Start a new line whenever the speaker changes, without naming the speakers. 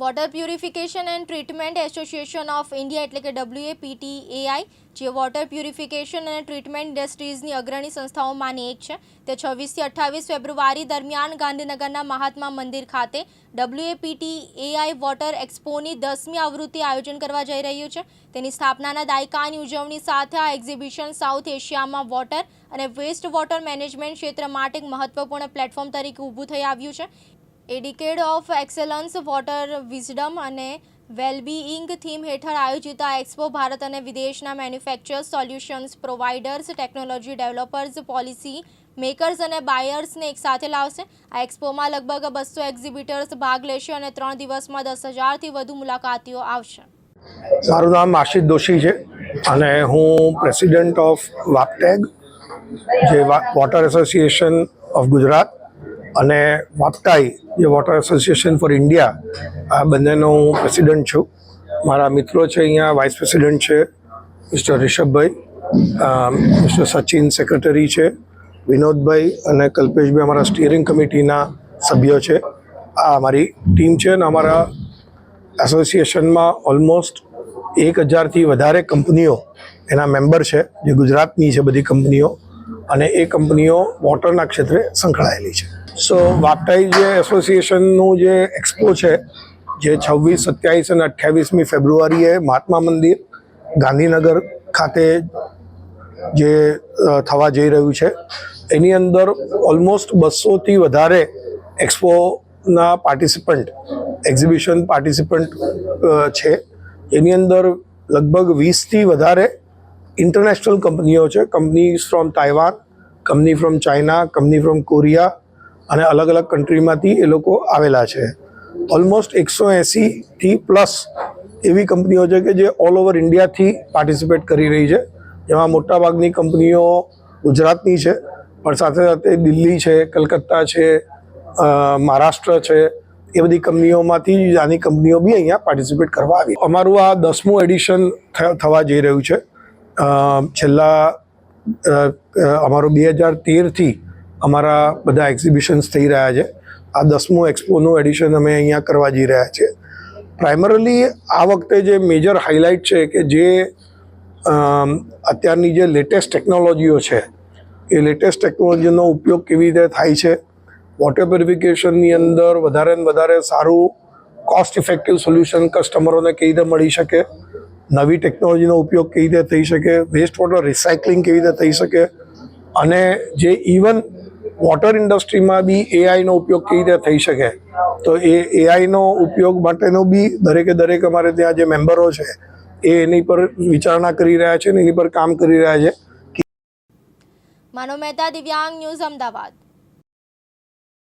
Water purification and treatment association of India એટલે કે WAPTAI જે વોટર પ્યુરિફિકેશન અને ટ્રીટમેન્ટ ઇન્ડસ્ટ્રીઝની અગ્રણી સંસ્થાઓમાંની એક છે. તે છવ્વીસથી અઠ્ઠાવીસ ફેબ્રુઆરી દરમિયાન ગાંધીનગરના મહાત્મા મંદિર ખાતે ડબ્લ્યુએપીટીએઆઈ વોટર એક્સપોની દસમી આવૃત્તિ આયોજન કરવા જઈ રહ્યું છે. તેની સ્થાપનાના દાયકાની ઉજવણી સાથે આ એક્ઝિબિશન સાઉથ એશિયામાં વોટર અને વેસ્ટ વોટર મેનેજમેન્ટ ક્ષેત્ર માટે એક મહત્વપૂર્ણ પ્લેટફોર્મ તરીકે ઊભું થઈ આવ્યું છે. એ ઓફ એક્સેલન્સ વોટર વિઝડમ અને વેલબીઇંગ થીમ હેઠળ આયોજિત આ એક્સપો ભારત અને વિદેશના manufacturers solutions providers technology developers policy makers અને બાયર્સને એક સાથે લાવશે. આ એક્સપોમાં લગભગ બસો એક્ઝિબિટર્સ ભાગ લેશે અને ત્રણ દિવસમાં દસ હજારથી વધુ મુલાકાતીઓ આવશે.
મારું નામ આશિષ દોશી છે અને હું પ્રેસિડેન્ટ ઓફ વાપટેગ જે વોટર એસોસિએશન ઓફ ગુજરાત અને વાપટાઈ જે વોટર એસોસિએશન ફોર ઇન્ડિયા, આ બંનેનો હું પ્રેસિડેન્ટ છું. મારા મિત્રો છે અહીંયા, વાઇસ પ્રેસિડેન્ટ છે મિસ્ટર રિષભભાઈ મિસ્ટર સચિન સેક્રેટરી છે, વિનોદભાઈ અને કલ્પેશભાઈ અમારા સ્ટિયરિંગ કમિટીના સભ્યો છે. આ અમારી ટીમ છે અને અમારા એસોસિએશનમાં ઓલમોસ્ટ એક હજારથી વધારે કંપનીઓ એના મેમ્બર છે, જે ગુજરાતની છે બધી કંપનીઓ. અને એ કંપનીઓ વોટરના ક્ષેત્રે સંકળાયેલી છે. સો વાપટાઈ જે એસોસિએશનનું જે એક્સપો છે, જે છવ્વીસ, સત્યાવીસ અને અઠ્યાવીસમી ફેબ્રુઆરીએ મહાત્મા મંદિર, ગાંધીનગર ખાતે જે થવા જઈ રહ્યું છે. એની અંદર ઓલમોસ્ટ બસોથી વધારે એક્સપોના પાર્ટિસિપન્ટ એક્ઝિબિશન પાર્ટિસિપન્ટ છે. એની અંદર લગભગ વીસથી વધારે ઇન્ટરનેશનલ કંપનીઓ છે. Companies from Taiwan company from China company from Korea અને અલગ અલગ કન્ટ્રીમાંથી એ લોકો આવેલા છે. ઓલમોસ્ટ એકસો એંસીથી પ્લસ એવી કંપનીઓ છે કે જે ઓલ ઓવર ઇન્ડિયાથી પાર્ટિસિપેટ કરી રહી છે. જેમાં મોટાભાગની કંપનીઓ ગુજરાતની છે, પણ સાથે સાથે દિલ્હી છે, કલકત્તા છે મહારાષ્ટ્ર છે. એ બધી કંપનીઓમાંથી આની કંપનીઓ બી અહીંયા પાર્ટિસિપેટ કરવા આવી. અમારું આ દસમું એડિશન થવા જઈ રહ્યું છે. છેલ્લા અમારું બે હજાર તેરથી અમારા બધા એક્ઝિબિશન્સ થઈ રહ્યા છે. આ દસમું એક્સપોનું એડિશન અમે અહીંયા કરવા જઈ રહ્યા છીએ. પ્રાઇમરલી આ વખતે જે મેજર હાઇલાઇટ છે કે જે અત્યારની જે લેટેસ્ટ ટેકનોલોજીઓ છે, એ લેટેસ્ટ ટેકનોલોજીનો ઉપયોગ કેવી રીતે થાય છે વોટર પ્યોરિફિકેશનની અંદર વધારે ને વધારે સારું કોસ્ટ ઇફેક્ટિવ સોલ્યુશન કસ્ટમરોને કેવી રીતે મળી શકે, નવી ટેકનોલોજીનો ઉપયોગ કેવી રીતે થઈ શકે વેસ્ટ વોટર રિસાયકલિંગ કેવી રીતે થઈ શકે, અને જે ઇવન વોટર ઇન્ડસ્ટ્રીમાં બી એઆઈનો ઉપયોગ કેવી રીતે થઈ શકે? તો એ એઆઈનો ઉપયોગ માટેનો બી દરેકે દરેક અમારે ત્યાં જે મેમ્બરો છે, એ એની પર વિચારણા કરી રહ્યા છે અને એની પર કામ કરી રહ્યા છે.
માનવ મહેતા દિવ્યાંગ ન્યૂઝ અમદાવાદ.